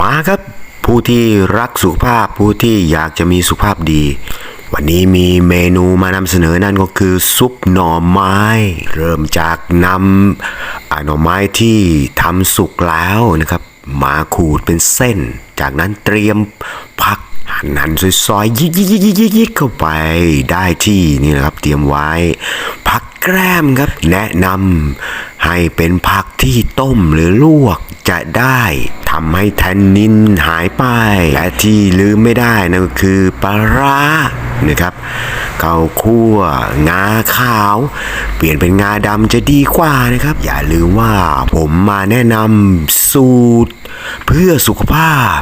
มาครับ ผู้ที่รักสุขภาพผู้ที่อยากจะมีสุขภาพดี วันนี้มีเมนูมานำเสนอนั่นก็คือซุปหน่อไม้ เริ่มจากนำหน่อไม้ที่ทำสุกแล้วนะครับ มาขูดเป็นเส้น จากนั้นเตรียมผักหั่นหั่นซอยๆยิกยิกยิกยิกยิกยิกเข้าไปได้ที่นี่นะครับเตรียมไว้ผักแกล้มครับ แนะนำให้เป็นผักที่ต้มหรือลวก จะได้ทำให้แทนนินหายไป และที่ลืมไม่ได้นั่นก็คือปลาร้านะครับข้าคั่วงาขาว เปลี่ยนเป็นงาดำจะดีกว่านะครับ อย่าลืมว่าผมมาแนะนำสูตร เพื่อสุขภาพ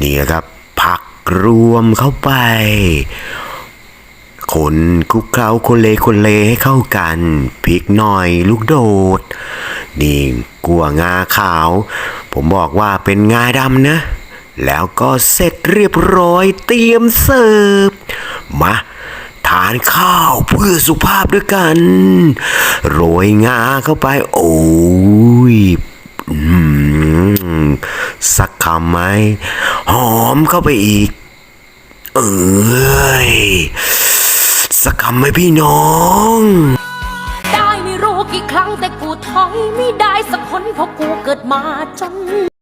นี่นะครับผักรวมเข้าไปคนคลุกเคล้าคนเลคนเลให้เข้ากันพริกหน่อย ลูกโดด นี่กัวงาขาว ผมบอกว่าเป็นงาดำนะ แล้วก็เสร็จเรียบร้อยเตรียมเสิร์ฟ มาทานข้าวเพื่อสุขภาพด้วยกัน โรยงาเข้าไป โอ้ยสักคำไหม หอมเข้าไปอีก เอ้ยสักคำไหมพี่น้อง กี่ครั้งแต่กูถอยไม่ได้สักคนเพราะกูเกิดมาจน